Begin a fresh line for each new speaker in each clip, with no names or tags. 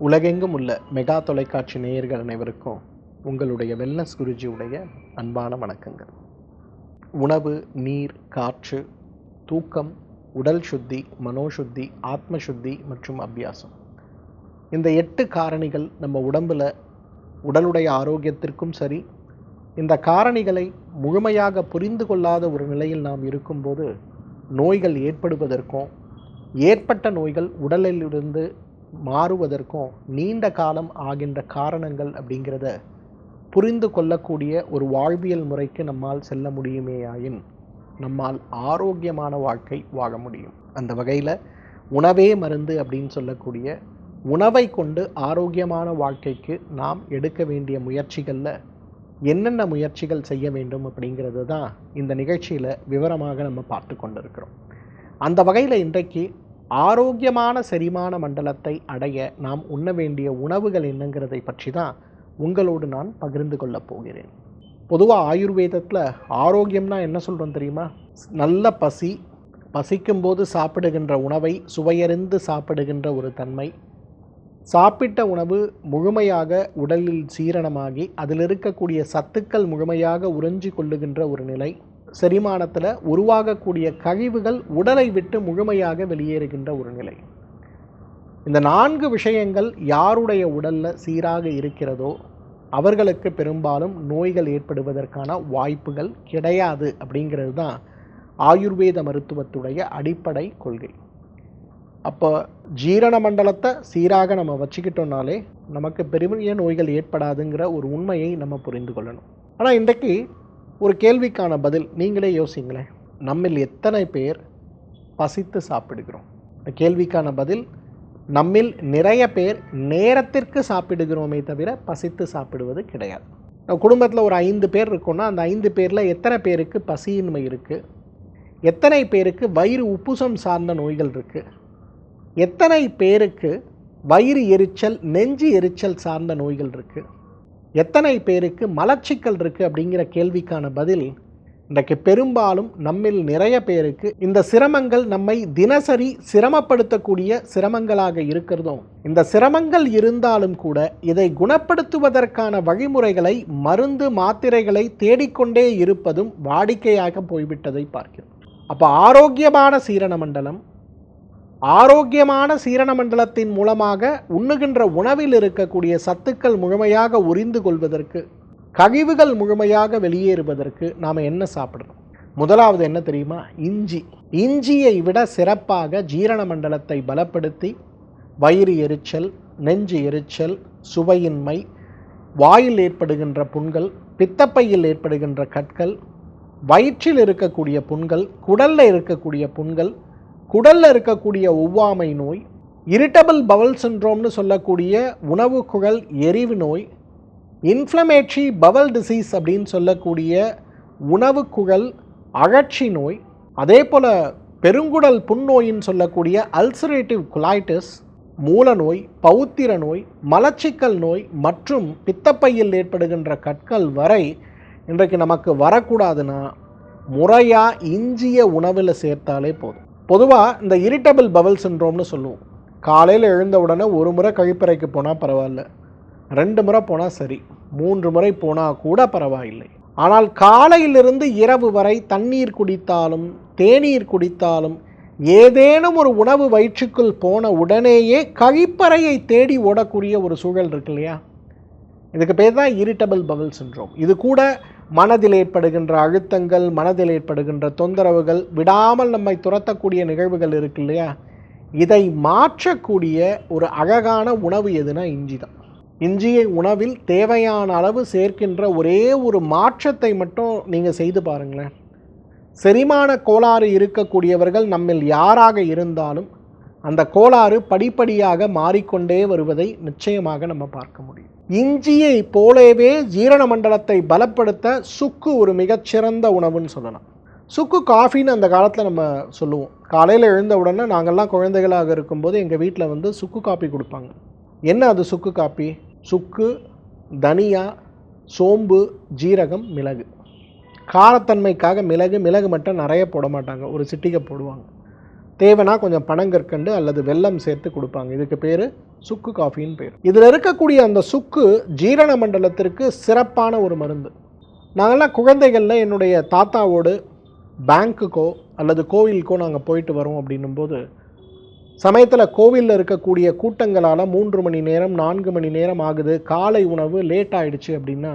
உலகெங்கும் உள்ள மெகா தொலைக்காட்சி நேயர்கள் அனைவருக்கும் உங்களுடைய வெல்னஸ் குருஜியுடைய அன்பான வணக்கங்கள். உணவு நீர் காற்று தூக்கம் உடல் சுத்தி மனோசுத்தி ஆத்ம சுத்தி மற்றும் அபியாசம். இந்த எட்டு காரணிகள் நம்ம உடம்பில் உடலுடைய ஆரோக்கியத்திற்கும் சரி இந்த காரணிகளை முழுமையாக புரிந்து கொள்ளாத ஒரு நிலையில் நாம் இருக்கும்போது நோய்கள் ஏற்படுவதற்கும் ஏற்பட்ட நோய்கள் உடலிலிருந்து மாறுவதற்கும் நீண்ட காலம் ஆகின்ற காரணங்கள் அப்படிங்கிறத புரிந்து கொள்ளக்கூடிய ஒரு வாழ்வியல் முறைக்கு நம்மால் செல்ல முடியுமேயாயின் நம்மால் ஆரோக்கியமான வாழ்க்கை வாழ முடியும். அந்த வகையில் உணவே மருந்து அப்படின்னு சொல்லக்கூடிய உணவை கொண்டு ஆரோக்கியமான வாழ்க்கைக்கு நாம் எடுக்க வேண்டிய முயற்சிகளில் என்னென்ன முயற்சிகள் செய்ய வேண்டும் அப்படிங்கிறது தான் இந்த நிகழ்ச்சியில் விவரமாக நம்ம பார்த்து கொண்டிருக்கிறோம். அந்த வகையில் இன்றைக்கு ஆரோக்கியமான செரிமான மண்டலத்தை அடைய நாம் உண்ண வேண்டிய உணவுகள் என்னங்கிறதை பற்றி தான் உங்களோடு நான் பகிர்ந்து கொள்ளப் போகிறேன். பொதுவாக ஆயுர்வேதத்தில் ஆரோக்கியம்னா என்ன சொல்கிறோம் தெரியுமா? நல்ல பசி பசிக்கும்போது சாப்பிடுகின்ற உணவை சுவையறிந்து சாப்பிடுகின்ற ஒரு தன்மை. சாப்பிட்ட உணவு முழுமையாக உடலில் சீரணமாகி அதில் இருக்கக்கூடிய சத்துக்கள் முழுமையாக உறிஞ்சி கொள்ளுகின்ற ஒரு நிலை. செரிமானத்தில் உருவாகக்கூடிய கழிவுகள் உடலை விட்டு முழுமையாக வெளியேறுகின்ற ஒரு நிலை. இந்த நான்கு விஷயங்கள் யாருடைய உடலில் சீராக இருக்கிறதோ அவர்களுக்கு பெரும்பாலும் நோய்கள் ஏற்படுவதற்கான வாய்ப்புகள் கிடையாது அப்படிங்கிறது தான் ஆயுர்வேத மருத்துவத்துடைய அடிப்படை கொள்கை. அப்போ ஜீரண மண்டலத்தை சீராக நம்ம வச்சுக்கிட்டோம்னாலே நமக்கு பெரிய நோய்கள் ஏற்படாதுங்கிற ஒரு உண்மையை நம்ம புரிந்து கொள்ளணும். ஆனால் இன்றைக்கு ஒரு கேள்விக்கான பதில் நீங்களே யோசிங்களேன். நம்மில் எத்தனை பேர் பசித்து சாப்பிடுகிறோம்? இந்த கேள்விக்கான பதில் நம்மில் நிறைய பேர் நேரத்திற்கு சாப்பிடுகிறோமே தவிர பசித்து சாப்பிடுவது கிடையாது. குடும்பத்தில் ஒரு ஐந்து பேர் இருக்கோன்னா அந்த ஐந்து பேரில் எத்தனை பேருக்கு பசியின்மை இருக்குது எத்தனை பேருக்கு வயிறு உப்புசம் சார்ந்த நோய்கள் இருக்குது எத்தனை பேருக்கு வயிறு எரிச்சல் நெஞ்சு எரிச்சல் சார்ந்த நோய்கள் இருக்குது எத்தனை பேருக்கு மலச்சிக்கல் இருக்குது அப்படிங்கிற கேள்விக்கான பதில் இன்றைக்கு பெரும்பாலும் நம்மில் நிறைய பேருக்கு இந்த சிரமங்கள் நம்மை தினசரி சிரமப்படுத்தக்கூடிய சிரமங்களாக இருக்கிறதும் இந்த சிரமங்கள் இருந்தாலும் கூட இதை குணப்படுத்துவதற்கான வழிமுறைகளை மருந்து மாத்திரைகளை தேடிக்கொண்டே இருப்பதும் வாடிக்கையாக போய்விட்டதை பார்க்கிறோம். அப்போ ஆரோக்கியமான சீரண மண்டலம் ஆரோக்கியமான சீரண மண்டலத்தின் மூலமாக உண்ணுகின்ற உணவில் இருக்கக்கூடிய சத்துக்கள் முழுமையாக உறிந்து கொள்வதற்கு கழிவுகள் முழுமையாக வெளியேறுவதற்கு நாம் என்ன சாப்பிடணும்? முதலாவது என்ன தெரியுமா? இஞ்சி. இஞ்சியை விட சிறப்பாக ஜீரண மண்டலத்தை பலப்படுத்தி வயிறு எரிச்சல் நெஞ்சு எரிச்சல் சுவையின்மை வாயில் ஏற்படுகின்ற புண்கள் பித்தப்பையில் ஏற்படுகின்ற கற்கள் வயிற்றில் இருக்கக்கூடிய புண்கள் குடலில் இருக்கக்கூடிய புண்கள் குடலில் இருக்கக்கூடிய ஒவ்வாமை நோய் இரிட்டபிள் பவல் சின்ட்ரோம்னு சொல்லக்கூடிய உணவு குழல் எரிவு நோய் இன்ஃப்ளமேட்ரி பவல் டிசீஸ் அப்படின்னு சொல்லக்கூடிய உணவு குழல் அழற்சி நோய் அதே போல் பெருங்குடல் புண்ணோயின்னு சொல்லக்கூடிய அல்சரேட்டிவ் குலாய்டிஸ் மூலநோய் பௌத்திர நோய் மலச்சிக்கல் நோய் மற்றும் பித்தப்பையில் ஏற்படுகின்ற கற்கள் வரை இன்றைக்கு நமக்கு வரக்கூடாதுன்னா முறையாக இஞ்சிய உணவில் சேர்த்தாலே போதும். பொதுவாக இந்த இரிட்டபிள் பவல் சின்ரோம்னு சொல்லுவோம். காலையில் எழுந்த உடனே ஒரு முறை கழிப்பறைக்கு போனால் பரவாயில்ல. ரெண்டு முறை போனால் சரி. மூன்று முறை போனால் கூட பரவாயில்லை. ஆனால் காலையிலிருந்து இரவு வரை தண்ணீர் குடித்தாலும் தேநீர் குடித்தாலும் ஏதேனும் ஒரு உணவு வயிற்றுக்குள் போன உடனேயே கழிப்பறையை தேடி ஓடக்கூடிய ஒரு சூழல் இருக்கு இல்லையா? இதுக்கு பேர் தான் இரிட்டபிள் பவல் சின்ரோம் இது கூட மனதில் ஏற்படுகின்ற அழுத்தங்கள் மனதில் ஏற்படுகின்ற தொந்தரவுகள் விடாமல் நம்மை துரத்தக்கூடிய நிகழ்வுகள் இருக்கு இல்லையா? இதை மாற்றக்கூடிய ஒரு அழகான உணவு எதுனா இஞ்சி தான். இஞ்சியை உணவில் தேவையான அளவு சேர்க்கின்ற ஒரே ஒரு மாற்றத்தை மட்டும் நீங்கள் செய்து பாருங்களேன். செரிமான கோளாறு இருக்கக்கூடியவர்கள் நம்மில் யாராக இருந்தாலும் அந்த கோளாறு படிப்படியாக மாறிக்கொண்டே வருவதை நிச்சயமாக நம்ம பார்க்க முடியும். இஞ்சியை போலவே ஜீரண மண்டலத்தை பலப்படுத்த சுக்கு ஒரு மிகச்சிறந்த உணவுன்னு சொல்லலாம். சுக்கு காஃபின்னு அந்த காலத்தில் நம்ம சொல்லுவோம். காலையில் எழுந்த உடனே நாங்கள்லாம் குழந்தைகளாக இருக்கும்போது எங்கள் வீட்டில் வந்து சுக்கு காப்பி கொடுப்பாங்க. என்ன அது சுக்கு காப்பி சுக்கு தனியா சோம்பு ஜீரகம் மிளகு. காரத்தன்மைக்காக மிளகு மிளகு மட்டும் நிறைய போட மாட்டாங்க. ஒரு சிட்டிகை போடுவாங்க. தேவைன்னா கொஞ்சம் பனங்கற்கண்டு அல்லது வெல்லம் சேர்த்து கொடுப்பாங்க. இதுக்கு பேர் சுக்கு காஃபின்னு பேர். இதில் இருக்கக்கூடிய அந்த சுக்கு ஜீரண மண்டலத்திற்கு சிறப்பான ஒரு மருந்து. நாங்கள்லாம் குழந்தைகளில் என்னுடைய தாத்தாவோடு பேங்க்குக்கோ அல்லது கோவிலுக்கோ நாங்கள் போயிட்டு வரோம் அப்படின்னும்போது சமயத்தில் கோவிலில் இருக்கக்கூடிய கூட்டங்களால் மூன்று மணி நேரம் நான்கு மணி நேரம் ஆகுது. காலை உணவு லேட் ஆகிடுச்சு அப்படின்னா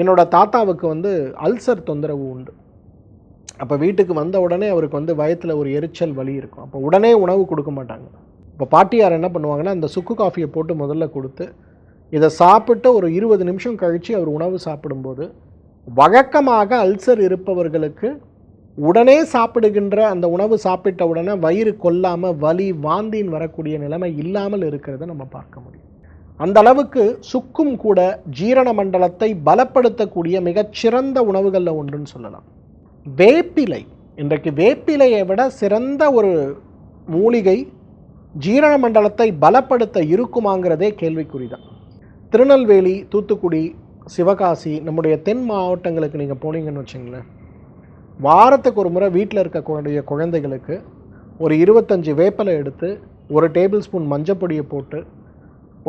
என்னோடய தாத்தாவுக்கு வந்து அல்சர் தொந்தரவு உண்டு. அப்போ வீட்டுக்கு வந்த உடனே அவருக்கு வந்து வயத்தில் ஒரு எரிச்சல் வலி இருக்கும். அப்போ உடனே உணவு கொடுக்க மாட்டாங்க. இப்போ பாட்டியார் என்ன பண்ணுவாங்கன்னா அந்த சுக்கு காஃபியை போட்டு முதல்ல கொடுத்து இதை சாப்பிட்டு ஒரு இருபது நிமிஷம் கழித்து அவர் உணவு சாப்பிடும்போது வழக்கமாக அல்சர் இருப்பவர்களுக்கு உடனே சாப்பிடுகின்ற அந்த உணவு சாப்பிட்ட உடனே வயிறு கொல்லாமல் வலி வாந்தின்னு வரக்கூடிய நிலைமை இல்லாமல் இருக்கிறத நம்ம பார்க்க முடியும். அந்த அளவுக்கு சுக்கும் கூட ஜீரண மண்டலத்தை பலப்படுத்தக்கூடிய மிகச்சிறந்த உணவுகளில் ஒன்றுன்னு சொல்லலாம். வேப்பிலை. இன்றைக்கு வேப்பிலையை விட சிறந்த ஒரு மூலிகை ஜீரண மண்டலத்தை பலப்படுத்த இருக்குமாங்கிறதே கேள்விக்குறி தான் திருநெல்வேலி தூத்துக்குடி சிவகாசி நம்முடைய தென் மாவட்டங்களுக்கு நீங்கள் போனீங்கன்னு வச்சுங்களேன். வாரத்துக்கு ஒரு முறை வீட்டில் இருக்கக்கூடிய குழந்தைகளுக்கு ஒரு இருபத்தஞ்சி வேப்பிலை எடுத்து ஒரு டேபிள் ஸ்பூன் மஞ்சப்பொடியை போட்டு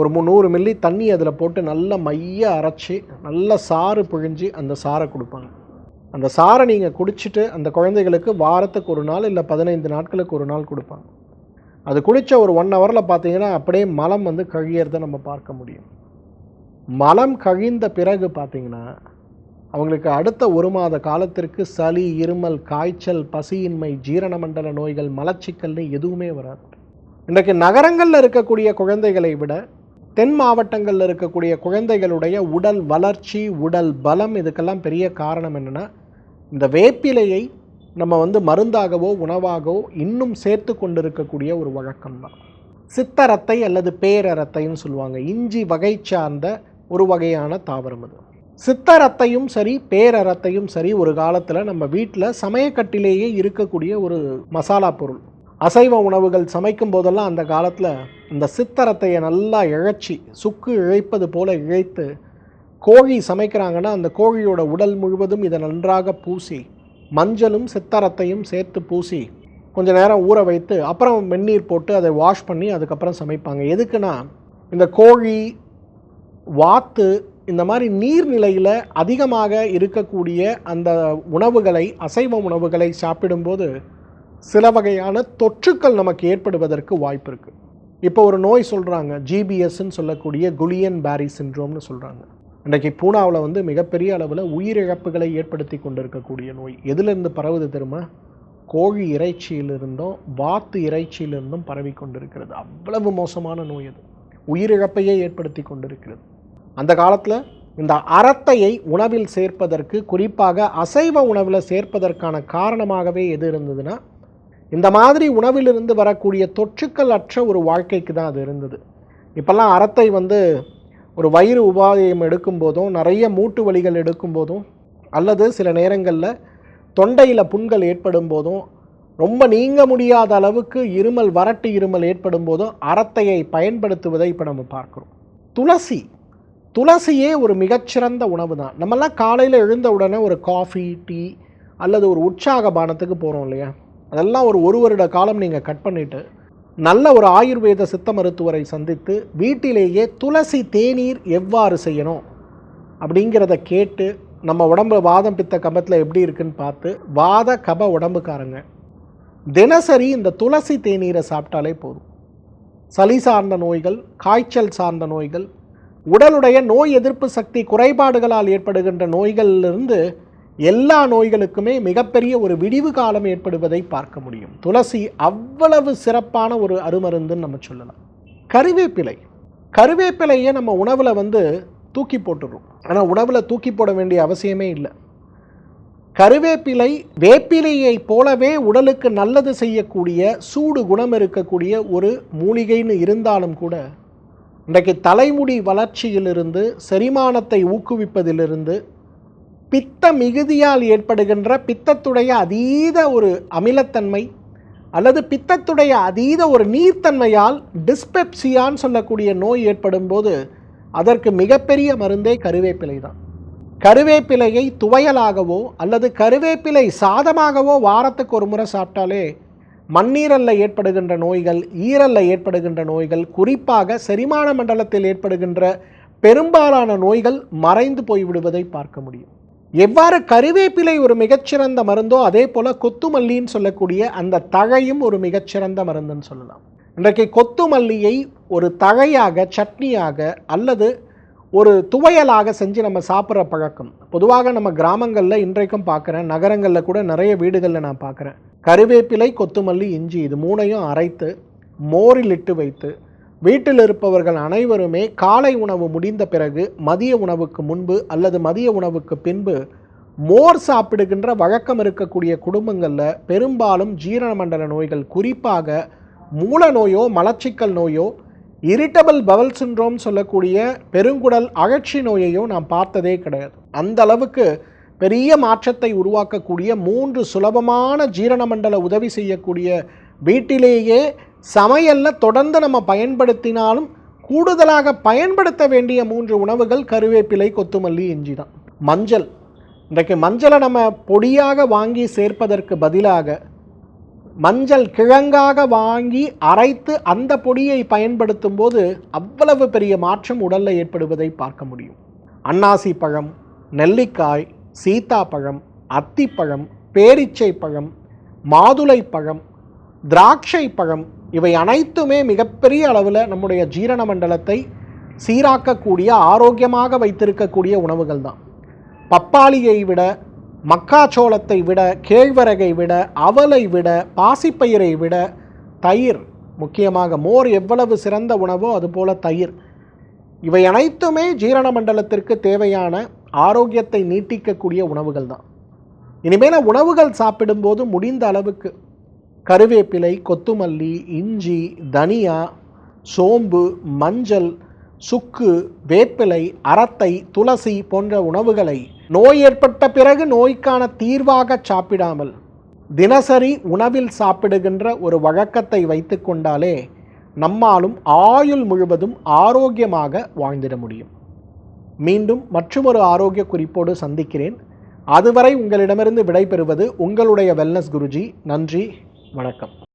ஒரு முந்நூறு மில்லி தண்ணி அதில் போட்டு நல்லா மைய அரைச்சி நல்ல சாறு பிழிஞ்சு அந்த சாறை கொடுப்பாங்க. அந்த சாரை நீங்கள் குடிச்சிட்டு அந்த குழந்தைகளுக்கு வாரத்துக்கு ஒரு நாள் இல்லை பதினைந்து நாட்களுக்கு ஒரு நாள் கொடுப்பாங்க. அது குடித்த ஒரு ஒன் ஹவரில் பார்த்தீங்கன்னா அப்படியே மலம் வந்து கழியறதை நம்ம பார்க்க முடியும். மலம் கழிந்த பிறகு பார்த்தீங்கன்னா அவங்களுக்கு அடுத்த ஒரு மாத காலத்திற்கு சளி இருமல் காய்ச்சல் பசியின்மை ஜீரண மண்டல நோய்கள் மலச்சிக்கல்னு எதுவுமே வராது. இன்றைக்கு நகரங்களில் இருக்கக்கூடிய குழந்தைகளை விட தென் மாவட்டங்களில் இருக்கக்கூடிய குழந்தைகளுடைய உடல் வளர்ச்சி உடல் பலம் இதுக்கெல்லாம் பெரிய காரணம் என்னென்னா இந்த வேப்பிலையை நம்ம வந்து மருந்தாகவோ உணவாகவோ இன்னும் சேர்த்து கொண்டிருக்கக்கூடிய ஒரு வழக்கம்தான் சித்தரத்தை அல்லது பேரரத்தைன்னு சொல்லுவாங்க. இஞ்சி வகை சார்ந்த ஒரு வகையான தாவரம் அது. சித்தரத்தையும் சரி பேரரத்தையும் சரி ஒரு காலத்தில் நம்ம வீட்டில் சமயக்கட்டிலேயே இருக்கக்கூடிய ஒரு மசாலா பொருள். அசைவ உணவுகள் சமைக்கும் போதெல்லாம் அந்த காலத்தில் இந்த சித்தரத்தையை நல்லா இழைச்சி சுக்கு இழைப்பது போல இழைத்து கோழி சமைக்கிறாங்கன்னா அந்த கோழியோட உடல் முழுவதும் இதை நன்றாக பூசி மஞ்சளும் சித்தரத்தையும் சேர்த்து பூசி கொஞ்ச நேரம் ஊற வைத்து அப்புறம் வெந்நீர் போட்டு அதை வாஷ் பண்ணி அதுக்கப்புறம் சமைப்பாங்க. எதுக்குன்னா இந்த கோழி வாத்து இந்த மாதிரி நீர்நிலையில் அதிகமாக இருக்கக்கூடிய அந்த உணவுகளை அசைவ உணவுகளை சாப்பிடும்போது சில வகையான தொற்றுக்கள் நமக்கு ஏற்படுவதற்கு வாய்ப்பு இருக்குது இப்போ ஒரு நோய் சொல்கிறாங்க ஜிபிஎஸ்ன்னு சொல்லக்கூடிய குலியன் பேரி சின்ட்ரோம்னு சொல்கிறாங்க இன்றைக்கி பூனாவில் வந்து மிகப்பெரிய அளவில் உயிரிழப்புகளை ஏற்படுத்தி கொண்டிருக்கக்கூடிய நோய். எதுலேருந்து பரவுது தெரியுமா? கோழி இறைச்சியிலிருந்தும் வாத்து இறைச்சியிலிருந்தும் பரவி கொண்டிருக்கிறது. அவ்வளவு மோசமான நோய் அது. உயிரிழப்பையே ஏற்படுத்தி கொண்டிருக்கிறது. அந்த காலத்தில் இந்த அறத்தையை உணவில் சேர்ப்பதற்கு குறிப்பாக அசைவ உணவில் சேர்ப்பதற்கான காரணமாகவே எது இருந்ததுன்னா இந்த மாதிரி உணவிலிருந்து வரக்கூடிய தொற்றுக்கள் அற்ற ஒரு வாழ்க்கைக்கு தான் அது இருந்தது. இப்போல்லாம் அறத்தை வந்து ஒரு வயிறு உபாதயம் எடுக்கும் போதும் நிறைய மூட்டு வலிகள் எடுக்கும்போதும் அல்லது சில நேரங்களில் தொண்டையில் புண்கள் ஏற்படும் போதும் ரொம்ப நீங்க முடியாத அளவுக்கு இருமல் வறட்டு இருமல் ஏற்படும் போதும் அறத்தையை பயன்படுத்துவதை இப்போ நம்ம பார்க்குறோம். துளசி. துளசியே ஒரு மிகச்சிறந்த உணவு தான். நம்மெல்லாம் காலையில் எழுந்த உடனே ஒரு காஃபி டீ அல்லது ஒரு உற்சாக பானத்துக்கு போகிறோம் இல்லையா? அதெல்லாம் ஒரு ஒரு வருட காலம் நீங்கள் கட் பண்ணிவிட்டு நல்ல ஒரு ஆயுர்வேத சித்த மருத்துவரை சந்தித்து வீட்டிலேயே துளசி தேநீர் எவ்வாறு செய்யணும் அப்படிங்கிறத கேட்டு நம்ம உடம்பு வாதம் பித்த கபத்தில் எப்படி இருக்குன்னு பார்த்து வாத கப உடம்புக்காரங்க. தினசரி இந்த துளசி தேநீரை சாப்பிட்டாலே போதும். சளி சார்ந்த நோய்கள் காய்ச்சல் சார்ந்த நோய்கள் உடலுடைய நோய் எதிர்ப்பு சக்தி குறைபாடுகளால் ஏற்படுகின்ற நோய்களிலிருந்து எல்லா நோய்களுக்குமே மிகப்பெரிய ஒரு விடிவு காலம் ஏற்படுவதை பார்க்க முடியும். துளசி அவ்வளவு சிறப்பான ஒரு அருமருந்துன்னு நம்ம சொல்லலாம். கருவேப்பிலை. கருவேப்பிலையை நம்ம உணவில் வந்து தூக்கி போட்டுடுறோம். ஆனால் உணவில் தூக்கி போட வேண்டிய அவசியமே இல்லை. கருவேப்பிலை வேப்பிலையை போலவே உடலுக்கு நல்லது செய்யக்கூடிய சூடு குணம் இருக்கக்கூடிய ஒரு மூலிகைன்னு இருந்தாலும் கூட இன்றைக்கு தலைமுடி வளர்ச்சியிலிருந்து செரிமானத்தை ஊக்குவிப்பதிலிருந்து பித்த மிகுதியால் ஏற்படுகின்ற பித்தத்துடைய அதீத ஒரு அமிலத்தன்மை அல்லது பித்தத்துடைய அதீத ஒரு நீர்த்தன்மையால் டிஸ்பெப்சியான்னு சொல்லக்கூடிய நோய் ஏற்படும் போது அதற்கு மிகப்பெரிய மருந்தே கருவேப்பிலை தான். கருவேப்பிலையை துவையலாகவோ அல்லது கருவேப்பிலை சாதமாகவோ வாரத்துக்கு ஒரு முறை சாப்பிட்டாலே மண்ணீரலில் ஏற்படுகின்ற நோய்கள் ஈரல்ல ஏற்படுகின்ற நோய்கள் குறிப்பாக செரிமான மண்டலத்தில் ஏற்படுகின்ற பெரும்பாலான நோய்கள் மறைந்து போய்விடுவதை பார்க்க முடியும். எவ்வாறு கருவேப்பிலை ஒரு மிகச்சிறந்த மருந்தோ அதே போல் கொத்துமல்லின்னு சொல்லக்கூடிய அந்த தழையும் ஒரு மிகச்சிறந்த மருந்துன்னு சொல்லலாம். இன்றைக்கு கொத்துமல்லியை ஒரு தழையாக சட்னியாக அல்லது ஒரு துவையலாக செஞ்சு நம்ம சாப்பிட்ற பழக்கம். பொதுவாக நம்ம கிராமங்களில் இன்றைக்கும் பார்க்குறேன் நகரங்களில் கூட நிறைய வீடுகளில் நான் பார்க்குறேன் கருவேப்பிலை கொத்துமல்லி இஞ்சி இது மூணையும் அரைத்து மோரில் இட்டு வைத்து வீட்டில் இருப்பவர்கள் அனைவருமே காலை உணவு முடிந்த பிறகு மதிய உணவுக்கு முன்பு அல்லது மதிய உணவுக்கு பின்பு மோர் சாப்பிடுகின்ற வழக்கம் இருக்கக்கூடிய குடும்பங்களில் பெரும்பாலும் ஜீரண மண்டல நோய்கள் குறிப்பாக மூல நோயோ மலச்சிக்கல் நோயோ இரிட்டபிள் பவல் சின்ரோம் சொல்லக்கூடிய பெருங்குடல் அழற்சி நோயையோ நாம் பார்த்ததே கிடையாது. அந்த அளவுக்கு பெரிய மாற்றத்தை உருவாக்கக்கூடிய மூன்று சுலபமான ஜீரண மண்டல உதவி செய்யக்கூடிய வீட்டிலேயே சமையலில் தொடர்ந்து நம்ம பயன்படுத்தினாலும் கூடுதலாக பயன்படுத்த வேண்டிய மூன்று உணவுகள் கருவேப்பிலை கொத்துமல்லி இஞ்சி தான் மஞ்சள். இன்றைக்கு மஞ்சளை நம்ம பொடியாக வாங்கி சேர்ப்பதற்கு பதிலாக மஞ்சள் கிழங்காக வாங்கி அரைத்து அந்த பொடியை பயன்படுத்தும் போது அவ்வளவு பெரிய மாற்றம் உடலில் ஏற்படுவதை பார்க்க முடியும். அன்னாசி பழம் நெல்லிக்காய் சீத்தாப்பழம் அத்திப்பழம் பேரிச்சை பழம் மாதுளை பழம் திராட்சை பழம் இவை அனைத்துமே மிகப்பெரிய அளவில் நம்முடைய ஜீரண மண்டலத்தை சீராக்கக்கூடிய ஆரோக்கியமாக வைத்திருக்கக்கூடிய உணவுகள் தான். பப்பாளியை விட மக்காச்சோளத்தை விட கேழ்வரகை விட அவலை விட பாசிப்பயிரை விட தயிர் முக்கியமாக மோர் எவ்வளவு சிறந்த உணவோ அதுபோல தயிர். இவை அனைத்துமே ஜீரண மண்டலத்திற்கு தேவையான ஆரோக்கியத்தை நீட்டிக்கக்கூடிய உணவுகள் தான். இனிமேல் உணவுகள் சாப்பிடும்போது முடிந்த அளவுக்கு கருவேப்பிலை கொத்துமல்லி இஞ்சி தனியா சோம்பு மஞ்சள் சுக்கு வேப்பிலை அரத்தை துளசி போன்ற உணவுகளை நோய் ஏற்பட்ட பிறகு நோய்க்கான தீர்வாக சாப்பிடாமல் தினசரி உணவில் சாப்பிடுகின்ற ஒரு வழக்கத்தை வைத்து கொண்டாலே நம்மாலும் ஆயுள் முழுவதும் ஆரோக்கியமாக வாழ்ந்திட முடியும். மீண்டும் மற்றொரு ஆரோக்கிய குறிப்போடு சந்திக்கிறேன். அதுவரை உங்களிடமிருந்து விடைபெறுவது உங்களுடைய வெல்னஸ் குருஜி. நன்றி. வணக்கம்.